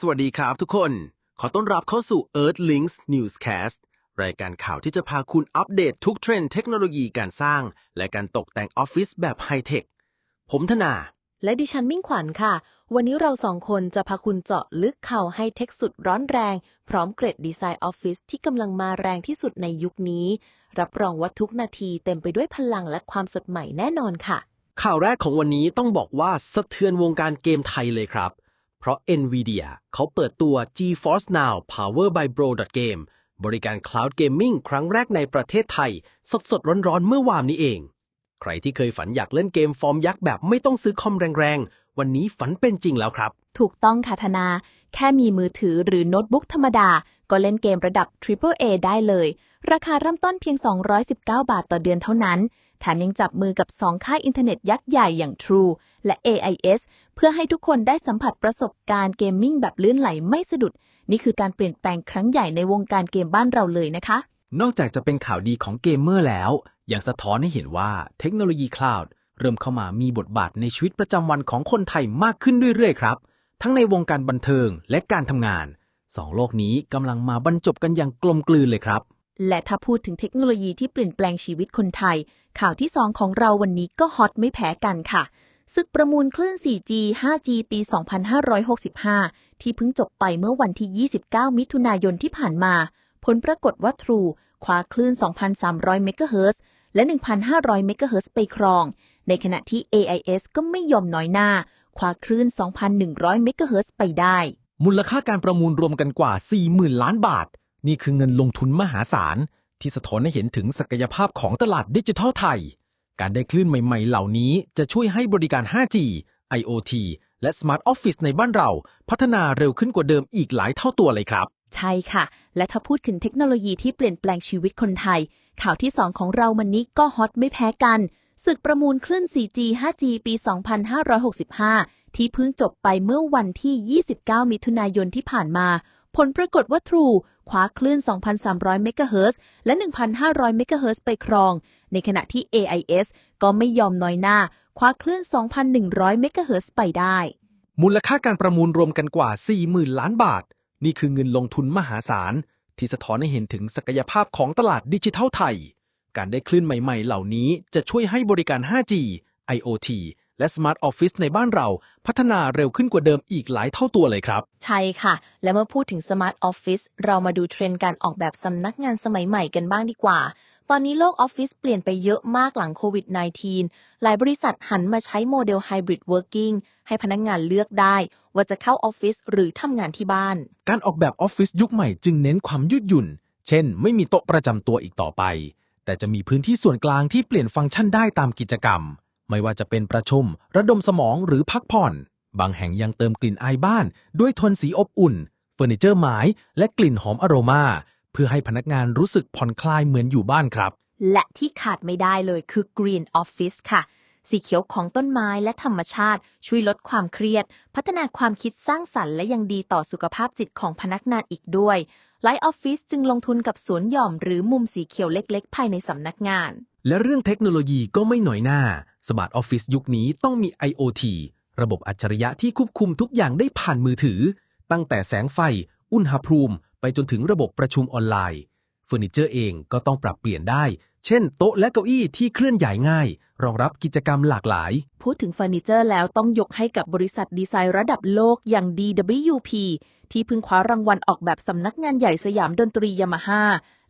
สวัสดีครับทุกคน ขอต้อนรับเข้าสู่ Earthlinks Newscast รายการข่าวที่จะพาคุณอัปเดตทุกเทรนด์เทคโนโลยีการสร้าง และการตกแต่งออฟฟิศแบบไฮเทค ผมธนา และดิฉันมิ่งขวัญค่ะ วันนี้เราสองคนจะพาคุณเจาะลึกข่าวให้เทคสุดร้อนแรง พร้อมเกรดดีไซน์ออฟฟิศที่กำลังมาแรงที่สุดในยุคนี้ รับรองว่าทุกนาทีเต็มไปด้วยพลังและความสดใหม่แน่นอนค่ะ ข่าวแรกของวันนี้ต้องบอกว่าสะเทือนวงการเกมไทยเลยครับ เพราะ NVIDIA เขาเปิดตัว GeForce Now Power by Bro Game บริการ Cloud Gaming ครั้งแรกในประเทศไทย สดๆ ร้อนๆ เมื่อวานนี้เอง ใครที่เคยฝันอยากเล่นเกมฟอร์มยักษ์แบบไม่ต้องซื้อคอมแรงๆ วันนี้ฝันเป็นจริงแล้วครับ ถูกต้องค่ะธนา แค่มีมือถือหรือโน้ตบุ๊กธรรมดา ก็เล่นเกมระดับ Triple A ได้เลย ราคาเริ่มต้นเพียง 219 บาทต่อเดือนเท่านั้น ถมยังจับมือกับ 2 ค่ายอินเทอร์เน็ตยักษ์ใหญ่อย่าง True และ AIS เพื่อให้ทุกคนได้สัมผัสประสบการณ์เกมมิ่งแบบลื่นไหลไม่สะดุด นี่คือการเปลี่ยนแปลงครั้งใหญ่ในวงการเกมบ้านเราเลยนะคะ นอกจากจะเป็นข่าวดีของเกมเมอร์แล้ว ยังสะท้อนให้เห็นว่าเทคโนโลยีคลาวด์เริ่มเข้ามามีบทบาทในชีวิตประจำวันของคนไทยมากขึ้นเรื่อยๆครับ ทั้งในวงการบันเทิงและการทำงานสองโลกนี้กำลังมาบรรจบกันอย่างกลมกลืนเลยครับ และถ้าพูดถึงเทคโนโลยีที่เปลี่ยนแปลงชีวิตคนไทย ข่าวที่ 2 ของเราวันนี้ก็ฮอตไม่แพ้กันค่ะศึกประมูลคลื่น 4G 5G ปี 2565 ที่เพิ่งจบไปเมื่อวันที่ 29 มิถุนายนที่ผ่านมา ผลปรากฏว่า True คว้าคลื่น 2,300 เมกะเฮิรตซ์และ 1,500 เมกะเฮิรตซ์ไปครอง ในขณะที่ AIS ก็ไม่ยอมน้อยหน้า คว้าคลื่น 2,100 เมกะเฮิรตซ์ไปได้ มูลค่าการประมูลรวมกันกว่า 40,000 ล้านบาท นี่คือเงินลงทุนมหาศาล ที่สะท้อนให้เห็นถึงศักยภาพของตลาดดิจิทัลไทย การได้คลื่นใหม่ ๆ เหล่านี้จะช่วยให้บริการ 5G IoT และ Smart Office ในบ้านเรา พัฒนาเร็วขึ้นกว่าเดิมอีกหลายเท่าตัวเลยครับ ใช่ค่ะ และถ้าพูดถึงเทคโนโลยีที่เปลี่ยนแปลงชีวิตคนไทย ข่าวที่ 2 ของเรามันนี้ก็ฮอตไม่แพ้กันศึกประมูลคลื่น 4G 5G ปี 2565 ที่เพิ่งจบไปเมื่อวันที่ 29 มิถุนายนที่ผ่านมา ผลปรากฏว่า True คว้าคลื่น 2,300 เมกะเฮิรตซ์และ 1,500 เมกะเฮิรตซ์ไปครอง ในขณะที่ AIS ก็ไม่ยอมน้อยหน้า คว้าคลื่น 2,100 เมกะเฮิรตซ์ไปได้ มูลค่าการประมูลรวมกันกว่า 40,000 ล้านบาท นี่คือเงินลงทุนมหาศาล ที่สะท้อนให้เห็นถึงศักยภาพของตลาดดิจิทัลไทย การได้คลื่นใหม่ ๆ เหล่านี้จะช่วยให้บริการ 5G IoT และ Smart Office ในบ้านเราพัฒนาเร็วขึ้นกว่าเดิมอีกหลายเท่าตัวเลยครับ ใช่ค่ะ และเมื่อพูดถึง Smart Office เรามาดูเทรนด์การออกแบบสำนักงานสมัยใหม่กันบ้างดีกว่า ตอนนี้โลกออฟฟิศเปลี่ยนไปเยอะมากหลังโควิด -19 หลายบริษัทหันมาใช้โมเดล Hybrid Working ให้พนักงงานเลือกได้ ว่าจะเข้าออฟฟิศหรือทำงานที่บ้าน การออกแบบออฟฟิศยุคใหม่จึงเน้นความยืดหยุ่น เช่น ไม่มีโต๊ะประจำตัวอีกต่อไป แต่จะมีพื้นที่ส่วนกลางที่เปลี่ยนฟังก์ชันได้ตามกิจกรรม ไม่ว่าจะเป็นประชุม ระดมสมองหรือพักผ่อน บางแห่งยังเติมกลิ่นอายบ้าน ด้วยโทนสีอบอุ่น เฟอร์นิเจอร์ไม้ และกลิ่นหอมอโรมา เพื่อให้พนักงานรู้สึกผ่อนคลายเหมือนอยู่บ้านครับ และที่ขาดไม่ได้เลยคือ Green Office ค่ะ สีเขียวของต้นไม้และธรรมชาติ ช่วยลดความเครียด พัฒนาความคิดสร้างสรรค์และยังดีต่อสุขภาพจิตของพนักงานอีกด้วยไลท์ออฟฟิศจึงลงทุนกับสวนหย่อมหรือมุมสีเขียวเล็ก ๆ ภายในสำนักงาน และเรื่องเทคโนโลยีก็ไม่หน่อยหน้า สมาร์ทออฟฟิศยุคนี้ต้องมี IoT ระบบอัจฉริยะที่ควบคุมทุกอย่างได้ผ่านมือถือ ตั้งแต่แสงไฟ อุณหภูมิ ไปจนถึงระบบประชุมออนไลน์เฟอร์นิเจอร์เองก็ต้องปรับเปลี่ยนได้ เช่น โต๊ะและเก้าอี้ที่เคลื่อนย้ายง่าย รองรับกิจกรรมหลากหลาย พูดถึงเฟอร์นิเจอร์แล้วต้องยกให้กับบริษัทดีไซน์ระดับโลกอย่าง DWP ที่เพิ่งคว้ารางวัลออกแบบสำนักงานใหญ่สยามดนตรียามาฮ่า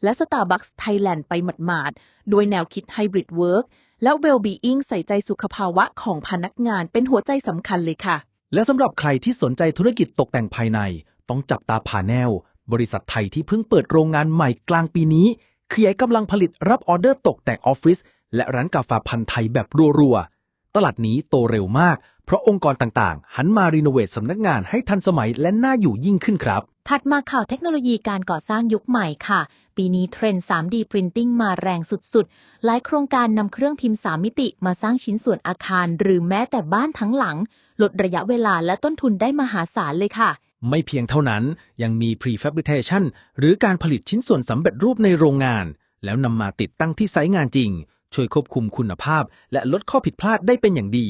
และ Starbucks Thailand ไปหมาดๆโดยแนวคิด Hybrid Work และ Well-being ใส่ใจสุขภาวะของพนักงานเป็นหัวใจสำคัญเลยค่ะ และสำหรับใครที่สนใจธุรกิจตกแต่งภายใน ต้องจับตาผ่าแนว บริษัทไทยที่เพิ่งเปิดโรงงานใหม่กลางปีนี้ ขยายกำลังผลิตรับออเดอร์ตกแต่งออฟฟิศและร้านกาแฟพันธุ์ไทยแบบรัวๆ ตลาดนี้โตเร็วมาก เพราะองค์กรต่างๆ หันมารีโนเวทสำนักงานให้ทันสมัยและน่าอยู่ยิ่งขึ้นครับ ถัดมาข่าวเทคโนโลยีการก่อสร้างยุคใหม่ค่ะ ปีนี้เทรนด์ 3D Printing มาแรงสุดๆ หลายโครงการนำเครื่องพิมพ์ 3 มิติมาสร้างชิ้นส่วนอาคาร หรือแม้แต่บ้านทั้งหลัง ลดระยะเวลาและต้นทุนได้มหาศาลเลยค่ะ ไม่เพียงเท่านั้นยังมี prefabrication หรือการผลิตชิ้นส่วนสำเร็จรูปในโรงงาน แล้วนำมาติดตั้งที่ไซต์งานจริง ช่วยควบคุมคุณภาพ และลดข้อผิดพลาดได้เป็นอย่างดี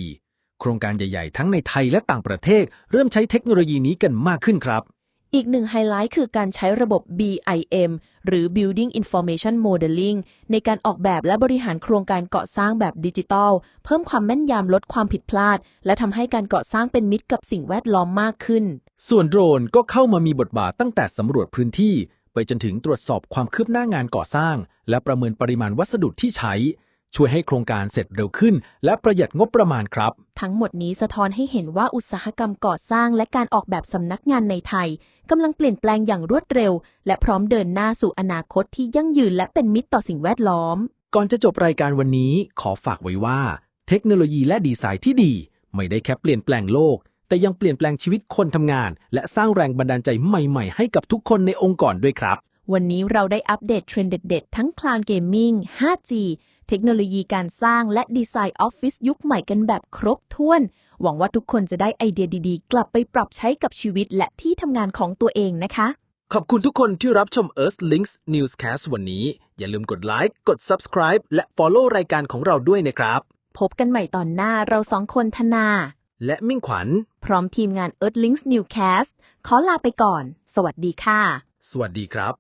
โครงการใหญ่ๆ ทั้งในไทยและต่างประเทศ เริ่มใช้เทคโนโลยีนี้กันมากขึ้นครับ อีกหนึ่งไฮไลท์คือการใช้ระบบ BIM หรือ Building Information Modeling ในการออกแบบและบริหารโครงการก่อสร้างแบบดิจิทัล เพิ่มความแม่นยำลดความผิดพลาด และทำให้การก่อสร้างเป็นมิตรกับสิ่งแวดล้อมมากขึ้น ส่วนโดรนก็เข้ามามีบทบาทตั้งแต่สำรวจพื้นที่ ไปจนถึงตรวจสอบความคืบหน้างานก่อสร้าง และประเมินปริมาณวัสดุที่ใช้ ช่วยให้โครงการเสร็จเร็วขึ้น และประหยัดงบประมาณครับ ทั้งหมดนี้สะท้อนให้เห็นว่าอุตสาหกรรมก่อสร้าง และการออกแบบสำนักงานในไทยกำลังเปลี่ยนแปลงอย่างรวดเร็ว และพร้อมเดินหน้าสู่อนาคตที่ยั่งยืนและเป็นมิตรต่อสิ่งแวดล้อม ก่อนจะจบรายการวันนี้ ขอฝากไว้ว่า เทคโนโลยีและดีไซน์ที่ดี ไม่ได้แค่เปลี่ยนแปลงโลก แต่ยังเปลี่ยนแปลงชีวิตคนทำงาน และสร้างแรงบันดาลใจใหม่ๆ ให้กับทุกคนในองค์กรด้วยครับ วันนี้เราได้อัปเดตเทรนด์เด็ดๆ ทั้ง Cloud Gaming 5G เทคโนโลยีการสร้างและดีไซน์ออฟฟิศยุคใหม่กันแบบครบถ้วน หวังว่าทุกคนจะได้ไอเดียดีๆ กลับไปปรับใช้กับชีวิตและที่ทำงานของตัวเองนะคะ ขอบคุณทุกคนที่รับชม Earth Links Newscast วันนี้ อย่าลืมกดไลค์กด subscribe และ follow รายการของเราด้วยนะครับ พบกันใหม่ตอนหน้าเราสองคนธนา และมิ่งขวัญ พร้อมทีมงาน Earthlings Newcast ขอลาไปก่อน สวัสดีค่ะ สวัสดีครับ